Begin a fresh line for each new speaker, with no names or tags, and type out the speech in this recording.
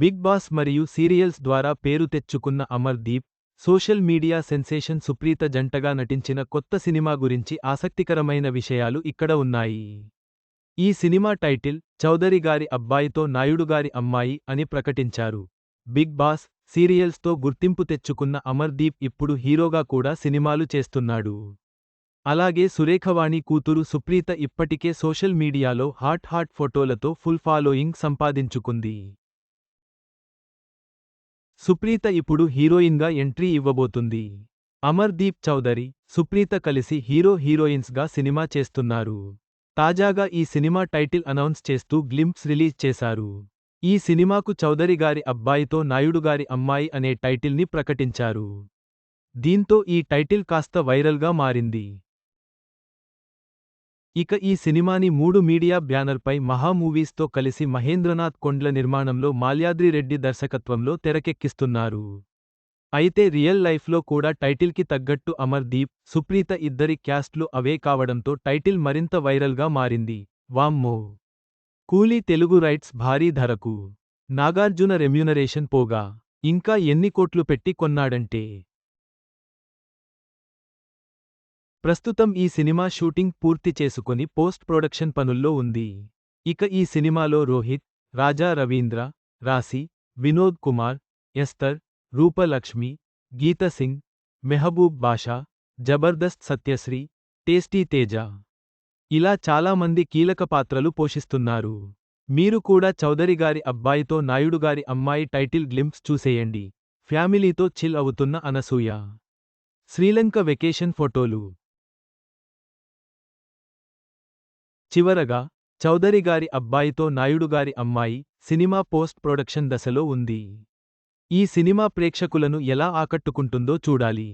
Big boss మరియు serials ద్వారా పేరు తెచ్చుకున్న Amardeep social media sensation Supritha జంటగా నటించిన కొత్త సినిమా గురించి ఆసక్తికరమైన విషయాలు ఇక్కడ ఉన్నాయి. ఈ సినిమా టైటిల్ చౌదరి గారి అబ్బాయితో నాయుడుగారి అమ్మాయి అని ప్రకటించారు. బిగ్ బాస్ సీరియల్స్తో గుర్తింపు తెచ్చుకున్న అమర్దీప్ ఇప్పుడు హీరోగా కూడా సినిమాలు చేస్తున్నాడు. అలాగే సురేఖవాణి కూతురు సుప్రీత ఇప్పటికే సోషల్ మీడియాలో హాట్ హాట్ ఫోటోలతో ఫుల్ ఫాలోయింగ్ సంపాదించుకుంది. సుప్రీత ఇప్పుడు హీరోయిన్గా ఎంట్రీ ఇవ్వబోతుంది. అమర్దీప్ చౌదరి సుప్రీత కలిసి హీరో హీరోయిన్స్గా సినిమా చేస్తున్నారు. తాజాగా ఈ సినిమా టైటిల్ అనౌన్స్ చేస్తూ గ్లింప్స్ రిలీజ్ చేశారు. ఈ సినిమాకు చౌదరి గారి అబ్బాయితో నాయుడుగారి అమ్మాయి అనే టైటిల్ని ప్రకటించారు. దీంతో ఈ టైటిల్ కాస్త వైరల్గా మారింది. ఇక ఈ సినిమాని మూడు మీడియా బ్యానర్పై మహా మూవీస్తో కలిసి మహేంద్రనాథ్ కొండ్ల నిర్మాణంలో మాల్యాద్రి రెడ్డి దర్శకత్వంలో తెరకెక్కిస్తున్నారు. అయితే రియల్ లైఫ్లో కూడా టైటిల్కి తగ్గట్టు అమర్దీప్ సుప్రీత ఇద్దరి క్యాస్ట్లు అవే కావడంతో టైటిల్ మరింత వైరల్గా మారింది. వామ్మో! కూలీ తెలుగు రైట్స్ భారీ ధరకు. నాగార్జున రెమ్యూనరేషన్ పోగా. ఇంకా ఎన్ని కోట్లు పెట్టి కొన్నాడంటే ప్రస్తుతం ఈ సినిమా షూటింగ్ పూర్తి చేసుకొని పోస్ట్ ప్రొడక్షన్ పనుల్లో ఉంది. ఇక ఈ సినిమాలో రోహిత్ రాజా రవీంద్ర రాశి వినోద్ కుమార్ ఎస్తర్ రూపలక్ష్మి గీత సింగ్ మెహబూబ్ బాషా జబర్దస్త్ సత్యశ్రీ టేస్టీ తేజ. ఇలా చాలామంది కీలక పాత్రలు పోషిస్తున్నారు. మీరు కూడా చౌదరి గారి అబ్బాయితో నాయుడు గారి అమ్మాయి టైటిల్ గ్లింప్స్ చూసేయండి. ఫ్యామిలీతో చిల్ అవుతున్న అనసూయ. శ్రీలంక వెకేషన్ ఫోటోలు. చివరగా చౌదరి గారి అబ్బాయితో నాయుడుగారి అమ్మాయి సినిమా పోస్ట్ ప్రొడక్షన్ దశలో ఉంది. ఈ సినిమా ప్రేక్షకులను ఎలా ఆకట్టుకుంటుందో చూడాలి.